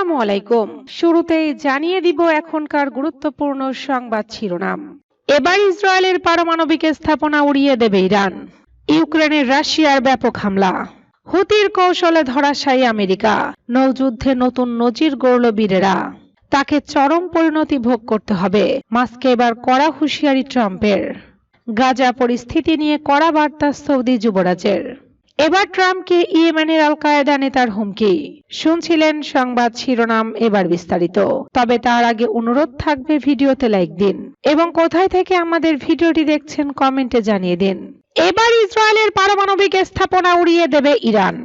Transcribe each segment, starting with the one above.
আসসালামু আলাইকুম। শুরুতেই জানিয়ে দিব এখনকার গুরুত্বপূর্ণ সংবাদ শিরোনাম। এবার ইসরায়েলের পারমাণবিক স্থাপনা উড়িয়ে দেবে ইরান। ইউক্রেনের রাশিয়ার ব্যাপক হামলা। হুতির কৌশলে ধরাশায়ী আমেরিকা। নৌযুদ্ধে নতুন নজির গড়ল বীরেরা। তাকে চরম পরিণতি ভোগ করতে হবে। মাস্কে এবার কড়া হুঁশিয়ারি ট্রাম্পের। গাজা পরিস্থিতি নিয়ে কড়া বার্তা সৌদি যুবরাজের। এবার ট্রাম্পকে ইয়েমেনের আল কায়দা নেতার হুমকি। শুনছিলেন সংবাদ শিরোনাম এবার বিস্তারিত। তবে তার আগে অনুরোধ থাকবে ভিডিওতে লাইক দিন এবং কোথায় থেকে আমাদের ভিডিওটি দেখছেন কমেন্টে জানিয়ে দিন। এবার ইসরায়েলের পারমাণবিক স্থাপনা উড়িয়ে দেবে ইরান।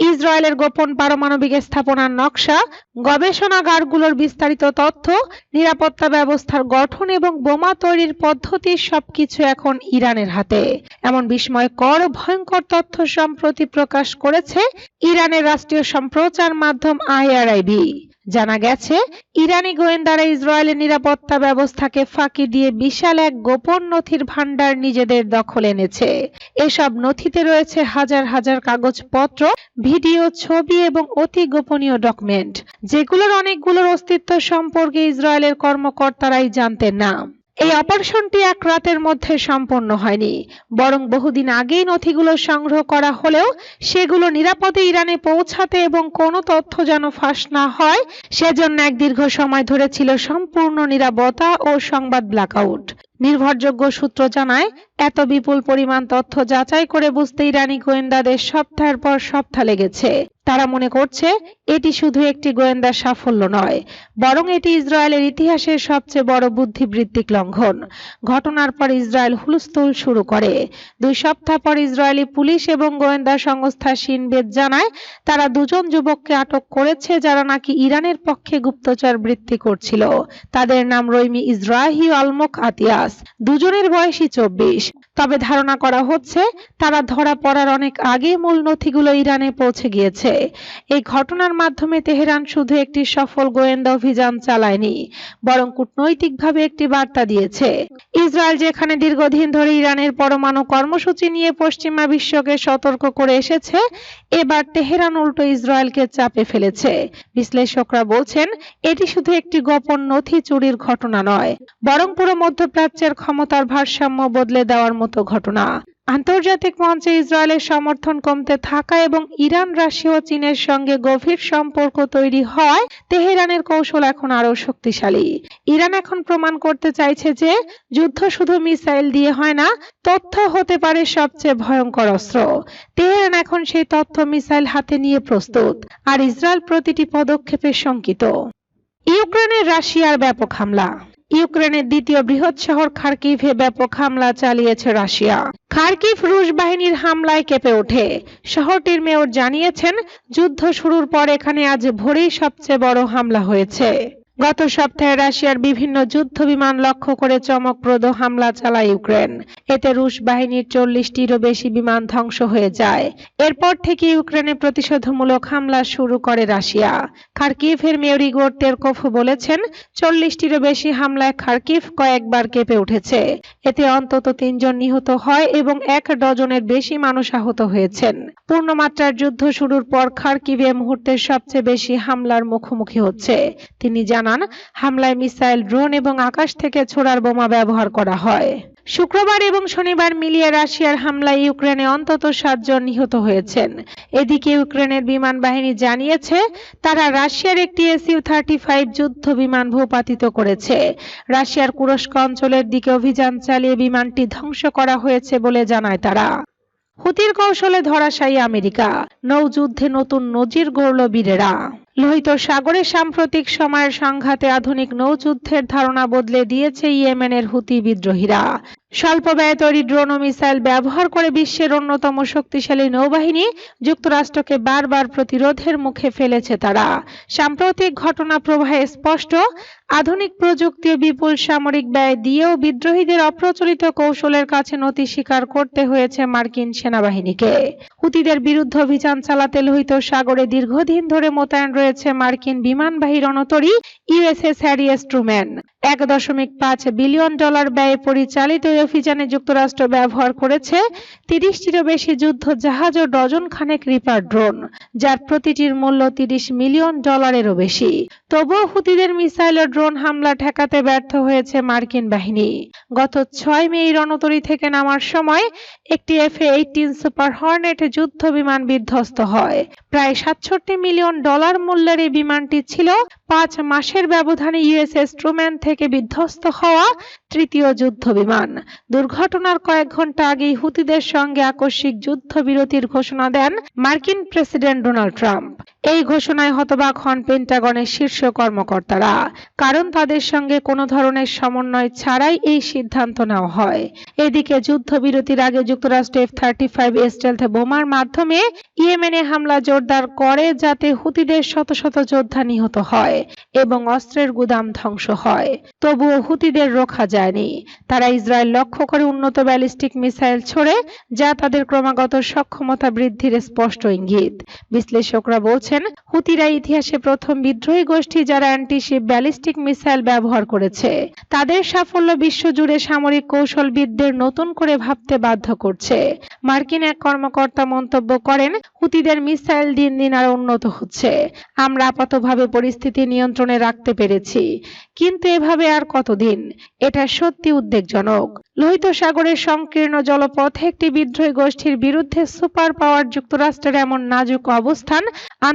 ইসরায়েলের গোপন পারমাণবিক স্থাপনার নকশা, গবেষণাগারগুলোর বিস্তারিত তথ্য, নিরাপত্তা ব্যবস্থার গঠন এবং বোমা তৈরির পদ্ধতি সবকিছু এখন ইরানের হাতে। এমন বিস্ময়কর ভয়ঙ্কর তথ্য সম্প্রতি প্রকাশ করেছে ইরানের রাষ্ট্রীয় সম্প্রচার মাধ্যম আইআরআইবি। জানা গেছে, ইরানি গোয়েন্দারা ইসরায়েলের নিরাপত্তা ব্যবস্থাকে ফাঁকি দিয়ে বিশাল এক গোপন নথির ভান্ডার নিজেদের দখল এনেছে। এসব নথিতে রয়েছে হাজার হাজার কাগজপত্র, ভিডিও, ছবি এবং অতি গোপনীয় ডকুমেন্ট, যেগুলোর অনেকগুলোর অস্তিত্ব সম্পর্কে ইসরায়েলের কর্মকর্তারাই জানতেন না। এই অপারেশনটি এক রাতের মধ্যে সম্পন্ন হয়নি। বরং বহুদিন আগেই নথিগুলো সংগ্রহ করা হলেও সেগুলো নিরাপদে ইরানে পৌঁছাতে এবং কোনো তথ্য যেন ফাঁস না হয়, সেজন্য এক দীর্ঘ সময় ধরে ছিল সম্পূর্ণ নিরাপত্তা ও সংবাদ ব্ল্যাকআউট নির্ভরযোগ্য সূত্র জানায় এত বিপুল পরিমাণ তথ্য যাচাই করে বুঝতে ইরানি গোয়েন্দাদের সপ্তাহের পর সপ্তাহ লেগেছে। তারা মনে করছে, এটি শুধু একটি গোয়েন্দা সাফল্য নয়, বরং এটি ইসরায়েলের ইতিহাসের সবচেয়ে বড় বুদ্ধিবৃত্তিক লঙ্ঘন। ঘটনার পর ইসরায়েল হুলস্থুল শুরু করে। দুই সপ্তাহ পর ইসরায়েলি পুলিশ এবং গোয়েন্দা সংস্থা সিনবেদ জানায়, তারা দুজন যুবককে আটক করেছে যারা নাকি ইরানের পক্ষে গুপ্তচর বৃত্তি করছিল। তাদের নাম রইমি ইসরাহি আলমক আতিয়াস। দুজনের বয়সই চব্বিশ। তবে ধারণা করা হচ্ছে, তারা ধরা পড়ার অনেক আগে মূল নথিগুলো ইরানে পৌঁছে গিয়েছে। এই ঘটনার মাধ্যমে তেহরান শুধু একটি সফল গোয়েন্দা অভিযান চালায়নি, বরং কূটনৈতিকভাবে একটি বার্তা দিয়েছে। ইসরায়েল যেখানে দীর্ঘদিন ধরে ইরানের পরমাণু কর্মসূচি নিয়ে পশ্চিমা বিশ্বকে সতর্ক করে এসেছে, এবার তেহরান উল্টো ইসরায়েলকে চাপে ফেলেছে। বিশ্লেষকরা বলছেন, এটি শুধু একটি গোপন নথি চুরির ঘটনা নয়, বরং পুরো মধ্যপ্রাচ্যের ক্ষমতার ভারসাম্য বদলে দেওয়ার মতো ঘটনা। আন্তর্জাতিক মঞ্চে ইসরায়েলের সমর্থন কমতে থাকা এবং ইরান, রাশিয়া ও চীনের সঙ্গে গভীর সম্পর্ক তৈরি হয় তেহরানের কৌশল এখন আরও শক্তিশালী। ইরান এখন প্রমাণ করতে চাইছে যে যুদ্ধ শুধু মিসাইল দিয়ে হয় না, তথ্য হতে পারে সবচেয়ে ভয়ঙ্কর অস্ত্র। তেহরান এখন সেই তথ্য মিসাইল হাতে নিয়ে প্রস্তুত, আর ইসরায়েল প্রতিটি পদক্ষেপে শঙ্কিত। ইউক্রেনের রাশিয়ার ব্যাপক হামলা। ইউক্রেনের দ্বিতীয় বৃহৎ শহর খার্কিভে ব্যাপক হামলা চালিয়েছে রাশিয়া। খার্কিভ রুশ বাহিনীর হামলায় কেঁপে ওঠে। শহরটির মেয়র জানিয়েছেন, যুদ্ধ শুরুর পর এখানে আজ ভোরেই সবচেয়ে বড় হামলা হয়েছে। গত সপ্তাহে রাশিয়ার বিভিন্ন যুদ্ধ বিমান লক্ষ্য করে চমকপ্রদ হামলা চালায় ইউক্রেন। এতে রুশ বাহিনীর চল্লিশটিরও বেশি বিমান ধ্বংস হয়ে যায়। এরপর থেকে ইউক্রেনে প্রতিশোধমূলক হামলা শুরু করে রাশিয়া। খার্কিভের মেয়র ইগোর তেরকোভ বলেছেন, চল্লিশটিরও বেশি হামলায় খার্কিভ কয়েকবার কেঁপে উঠেছে। এতে অন্তত তিনজন নিহত হয় এবং এক ডজনের বেশি মানুষ আহত হয়েছেন। পূর্ণমাত্রার যুদ্ধ শুরুর পর খার্কিভে মুহূর্তে সবচেয়ে বেশি হামলার মুখোমুখি হচ্ছে। তিনি জানান হামলায় মিসাইল, ড্রোন এবং আকাশ থেকে ছোড়ার বোমা ব্যবহার করা হয়। শুক্রবার এবং শনিবার মিলিয়ে রাশিয়ার হামলায় ইউক্রেনে অন্তত সাতজন নিহত হয়েছেন। এদিকে ইউক্রেনের বিমান বাহিনী জানিয়েছে, তারা রাশিয়ার একটি এসইউ থার্টি ফাইভ যুদ্ধ বিমান ভূপাতিত করেছে। রাশিয়ার কুরস্ক অঞ্চলের দিকে অভিযান চালিয়ে বিমানটি ধ্বংস করা হয়েছে বলে জানায় তারা। হুতির কৌশলে ধরাশায়ী আমেরিকা। নৌযুদ্ধে নতুন নজির গড়ল বীরেরা। লোহিত সাগরে সাম্প্রতিক সময়ের সংঘাতে আধুনিক নৌযুদ্ধের ধারণা বদলে দিয়েছে ইয়েমেনের হুতি বিদ্রোহীরা। স্বল্প ব্যয় তৈরি ড্রোন ও মিসাইল ব্যবহার করে বিশ্বের অন্যতম শক্তিশালী নৌবাহিনী যুক্তরাষ্ট্রকে বারবার প্রতিরোধের মুখে ফেলেছে তারা। সাম্প্রতিক ঘটনা প্রবাহে স্পষ্ট আধুনিক প্রযুক্তি ও বিপুল সামরিক ব্যয় দিয়েও বিদ্রোহীদের অপ্রচলিত কৌশলের কাছে নতি স্বীকার করতে হয়েছে মার্কিন সেনাবাহিনীকে। হুতিদের বিরুদ্ধে অভিযান চালাতে লোহিত সাগরে দীর্ঘদিন ধরে মোতায়েন রয়েছে মার্কিন বিমানবাহী রণতরী ইউএসএস হ্যারি ট্রুম্যান। এক দশমিক পাঁচ বিলিয়ন ডলার ব্যয়ে পরিচালিত এই অভিযানে যুক্তরাষ্ট্র ব্যবহার করেছে তিরিশটিরও বেশি যুদ্ধ জাহাজ ও ডজন খানেক রিপার ড্রোন, যার প্রতিটির মূল্য তিরিশ মিলিয়ন ডলারেরও বেশি। তবুও হুতিদের মিসাইল ও ড্রোন হামলা ঠেকাতে ব্যর্থ হয়েছে মার্কিন বাহিনী। গত ছয় মে রণতরী থেকে নামার সময় একটি এফ এইটিন সুপার হর্নেট যুদ্ধ বিমান বিধ্বস্ত হয়। প্রায় সাতষট্টি মিলিয়ন ডলার মূল্যের এই বিমানটি ছিল পাঁচ মাসের ব্যবধানে ইউএসএস ট্রুম্যান থেকে বিধ্বস্ত হওয়া তৃতীয় যুদ্ধ বিমান। দুর্ঘটনার কয়েক ঘণ্টা আগেই হুতিদের সঙ্গে আকস্মিক যুদ্ধবিরতির ঘোষণা দেন মার্কিন প্রেসিডেন্ট ডোনাল্ড ট্রাম্প। এই ঘোষণায় হতবাক হন পেন্টাগনের শীর্ষ কর্মকর্তারা, কারণ তাদের সঙ্গে কোনো ধরনের সমন্বয় ছাড়াই এই সিদ্ধান্ত নেওয়া হয়। এদিকে যুদ্ধবিরতির আগে যুক্তরাষ্ট্র এফ থার্টি ফাইভ স্টেলথ বোমার মাধ্যমে ইয়েমেনে হামলা জোরদার করে যাতে হুতিদের শত শত যোদ্ধা নিহত হয় এবং অস্ত্রের গুদাম ধ্বংস হয়। তবুও হুতিদের রোখা যায়নি। তারা ইসরায়েল লক্ষ্য করে উন্নত ব্যালিস্টিক মিসাইল ছোড়ে, যা তাদের ক্রমাগত সক্ষমতা বৃদ্ধির স্পষ্ট ইঙ্গিত। বিশ্লেষকরা বলছেন হুতিরা ইতিহাসে প্রথম বিদ্রোহী গোষ্ঠী যারা অ্যান্টিশিপ ব্যালিস্টিক মিসাইল ব্যবহার করেছে। তাদের সাফল্য বিশ্বজুড়ে সামরিক কৌশলবিদদের নতুন করে ভাবতে বাধ্য করছে। মার্কিন এক কর্মকর্তা মন্তব্য করেন, হুতিদের মিসাইল দিন দিন আরও উন্নত হচ্ছে। আমরা আপাতভাবে পরিস্থিতি নিয়ন্ত্রণে রাখতে পেরেছি। কিন্তু এভাবে আর কতদিন? এটা সত্যি উদ্বেগজনক। লোহিত সাগরের সংকীর্ণ জলপথে একটি বিদ্রোহী গোষ্ঠীর বিরুদ্ধে সুপার পাওয়ার যুক্তরাষ্ট্রের এমন নাজুক অবস্থান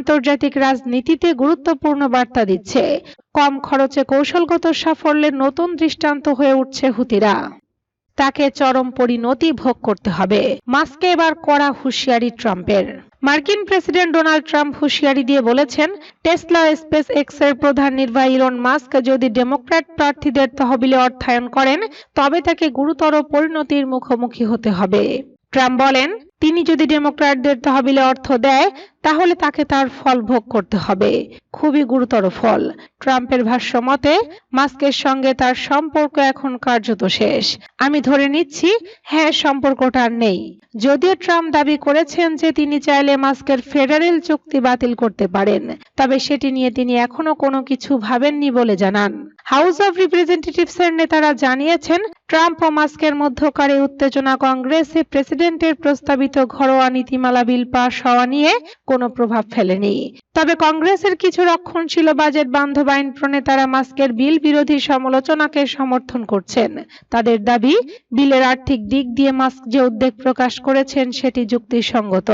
আন্তর্জাতিক রাজনীতিতে গুরুত্বপূর্ণ বার্তা দিচ্ছে। কম খরচে কৌশলগত সাফল্যের নতুন দৃষ্টান্ত হয়ে উঠছে হুতিরা। তাকে চরম পরিণতি ভোগ করতে হবে। মাস্কে এবার কড়া হুঁশিয়ারি ট্রাম্পের। মার্কিন প্রেসিডেন্ট ডোনাল্ড ট্রাম্প হুঁশিয়ারি দিয়ে বলেছেন, টেসলা স্পেস এক্সের প্রধান নির্বাহী ইলন মাস্ক যদি ডেমোক্র্যাট প্রার্থীদের তহবিলে অর্থায়ন করেন, তবে তাকে গুরুতর পরিণতির মুখোমুখি হতে হবে। ট্রাম্প বলেন তিনি যদি ডেমোক্র্যাটদের তহবিলে অর্থ দেয়, তাহলে তাকে তার ফল ভোগ করতে হবে। খুবই গুরুতর ফল। ট্রাম্পের ভাষ্য মতে মাস্কের সঙ্গে তার সম্পর্ক এখন কার্যত শেষ। আমি ধরে নিচ্ছি হ্যাঁ সম্পর্কটা নেই। যদিও ট্রাম্প দাবি করেছেন যে তিনি চাইলে মাস্কের ফেডারেল চুক্তি বাতিল করতে পারেন, তবে সেটি নিয়ে তিনি এখনও কোনো কিছু ভাবেননি বলে জানান। হাউস অব রিপ্রেজেন্টেটিভস এর নেতারা জানিয়েছেন, ট্রাম্প ও মাস্কের মধ্যকার উত্তেজনা কংগ্রেসে প্রেসিডেন্টের প্রস্তাবিত ঘরোয়া নীতিমালা বিল পাশ হওয়া নিয়ে কোনো প্রভাব ফেলেনি। তবে কংগ্রেসের কিছু রক্ষণশীল বাজেট বান্ধব আইন প্রণেতারা মাস্কের বিল বিরোধী সমালোচনাকে সমর্থন করছেন। তাদের দাবি, বিলের আর্থিক দিক দিয়ে মাস্ক যে উদ্বেগ প্রকাশ করেছেন সেটি যুক্তিসঙ্গত।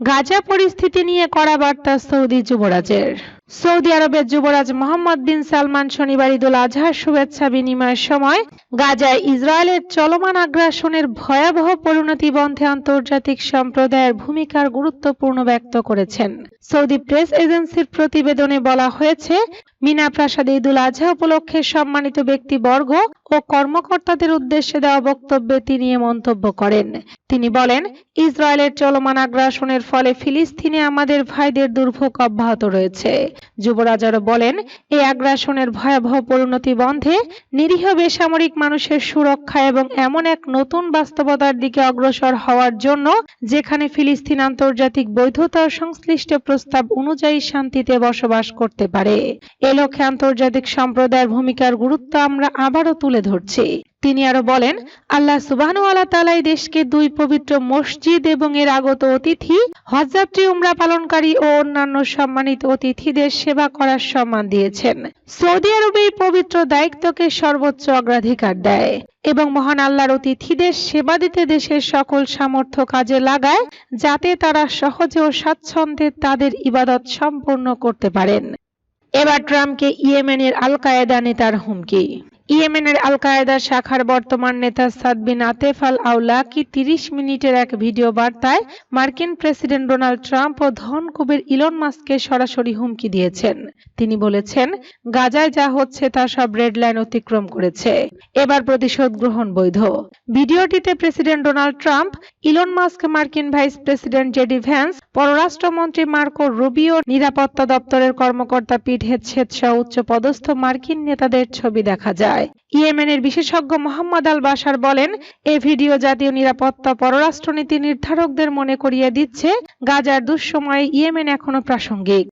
গাজা পরিস্থিতি নিয়ে কড়া বার্তা সৌদি যুবরাজের। সৌদি আরবের যুবরাজ মোহাম্মদ বিন সালমান শনিবার ঈদুল আজহার শুভেচ্ছা বিনিময়ের সময় গাজায় ইসরায়েলের চলমান আগ্রাসনের ভয়াবহ পরিণতি বন্ধে আন্তর্জাতিক সম্প্রদায়ের ভূমিকার গুরুত্বপূর্ণ ব্যক্ত করেছেন। সৌদি প্রেস এজেন্সির প্রতিবেদনে বলা হয়েছে, মিনা প্রাসাদে ঈদুল আজহা উপলক্ষে সম্মানিত ব্যক্তিবর্গ ও কর্মকর্তাদের উদ্দেশ্যে দেওয়া বক্তব্যে তিনি এ মন্তব্য করেন। তিনি বলেন, ইসরায়েলের চলমান আগ্রাসনের ফলে ফিলিস্তিনে আমাদের ভাইদের দুর্ভোগ অব্যাহত রয়েছে। যুবরাজ আরও বলেন এই আগ্রাসনের ভয়াবহ পরিণতি বন্ধে নিরীহ বেসামরিক মানুষের সুরক্ষা এবং এমন এক নতুন বাস্তবতার দিকে অগ্রসর হওয়ার জন্য যেখানে ফিলিস্তিন আন্তর্জাতিক বৈধতা সংশ্লিষ্ট প্রস্তাব অনুযায়ী শান্তিতে বসবাস করতে পারে। এ লক্ষ্যে আন্তর্জাতিক সম্প্রদায়ের ভূমিকার গুরুত্ব আমরা আবারও তুলে ধরছি। তিনি আরও বলেন, আল্লাহ সুবহানু আল্লাহ তাআলা এই দেশকে দুই পবিত্র মসজিদ এবং এর আগত অতিথি, হজযাত্রী, উমরা পালনকারী ও অন্যান্য সম্মানিত অতিথিদের সেবা করার সম্মান দিয়েছেন। সৌদি আরব এই পবিত্র দায়িত্বকে সর্বোচ্চ অগ্রাধিকার দেয় এবং মহান আল্লাহর অতিথিদের সেবা দিতে দেশের সকল সামর্থ্য কাজে লাগায়, যাতে তারা সহজে ও স্বাচ্ছন্দ্যে তাদের ইবাদত সম্পূর্ণ করতে পারেন। এবার ট্রাম্পকে ইয়েমেনের আল কায়েদা নেতার হুমকি। ইয়েমেনের আল কায়েদার শাখার বর্তমান নেতা সাদ বিন আতেফ আল আউলা কি তিরিশ মিনিটের এক ভিডিও বার্তায় মার্কিন প্রেসিডেন্ট ডোনাল্ড ট্রাম্প ও ধন ধনকুবের ইলন মাস্ককে সরাসরি হুমকি দিয়েছেন। তিনি বলেছেন, গাজায় যা হচ্ছে তা সব রেড লাইন অতিক্রম করেছে। এবার প্রতিশোধ গ্রহণ বৈধ ভিডিওটিতে president Donald Trump, Elon Musk, মার্কিন ভাইস প্রেসিডেন্ট জেডি ভ্যান্স, পররাষ্ট্রমন্ত্রী মার্কো রুবিও, নিরাপত্তা দপ্তরের কর্মকর্তা পিট হেডসেট সহ উচ্চ পদস্থ মার্কিন নেতাদের ছবি দেখা যায়। ইয়েমেনের বিশেষজ্ঞ মোহাম্মদ আল বাশার বলেন, এ ভিডিও জাতীয় নিরাপত্তা পররাষ্ট্রনীতি নির্ধারকদের মনে করিয়ে দিচ্ছে, গাজার দুঃসময়ে ইয়েমেন এখনও প্রাসঙ্গিক।